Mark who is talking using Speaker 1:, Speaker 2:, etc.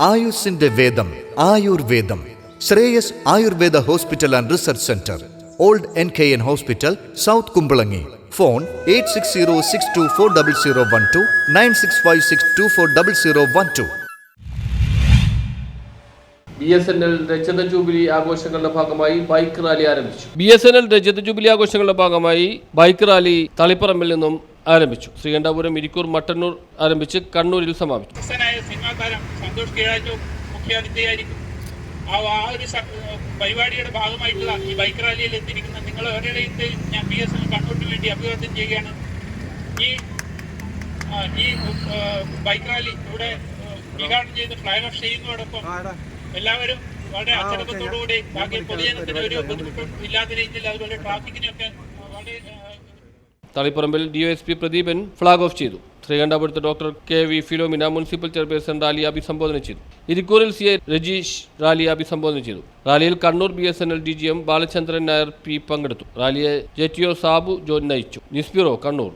Speaker 1: ആയുസിന്റെ വേദം ആയുർവേദം. Shreyas Ayurveda hospital and research centre. Old N K N hospital south Kumbalangi. Phone eight six zero six two four double zero one two nine six five six two four double zero one two.
Speaker 2: B S N L രജത jubilee ആഘോഷങ്ങളുടെ ഭാഗമായി bike rally ആരംഭിച്ചു. B S N L രജത jubilee ആഘോഷങ്ങളുടെ ഭാഗമായി bike rally തളിപ്പറമ്പിൽ നിന്നും ആരംഭിച്ചു. ശ്രീകണ്ഠാപുരം ഇരിക്കൂർ മട്ടന്നൂർ ആരംഭിച്ച് കണ്ണൂരിൽ സമാപിച്ചു.
Speaker 3: ആ ആ ഒരു പരിപാടിയുടെ ഭാഗമായിട്ടുള്ള ഈ ബൈക്ക് റാലിയിൽ എത്തിയിരിക്കുന്ന നിങ്ങൾ ഓരോരുത്തരെയും ഞാൻ പി എസ് എൻ കണ്ണൂരിന് വേണ്ടി അഭിവാദ്യം ചെയ്യുകയാണ്. ഈ ആ, ഈ ബൈക്ക് റാലി ഇവിടെ ഉദ്ഘാടനം ചെയ്ത് ഫ്ലാഗ് ഓഫ് ചെയ്യുന്നതോടൊപ്പം എല്ലാവരും വളരെ അച്ചടക്കത്തോടുകൂടി ബാക്കി പൊതുജനത്തിന് ഒരു ബുദ്ധിമുട്ടും ഇല്ലാത്ത രീതിയിൽ അതുപോലെ ട്രാഫിക്കിനൊക്കെ വളരെ
Speaker 2: തളിപ്പറമ്പിൽ D S P Pradeepan flag off ചെയ്തു. ശ്രീകണ്ഠാപുരത്ത് doctor K V Philomina municipal chairperson rally അഭിസംബോധന ചെയ്തു. ഇരിക്കൂറിൽ സി എ രജീഷ് റാലി അഭിസംബോധന ചെയ്തു. റാലിയിൽ Kannur B S N L D G M Balachandran Nair P പങ്കെടുത്തു. റാലിയെ J T O Sabu John നയിച്ചു. News bureau Kannur.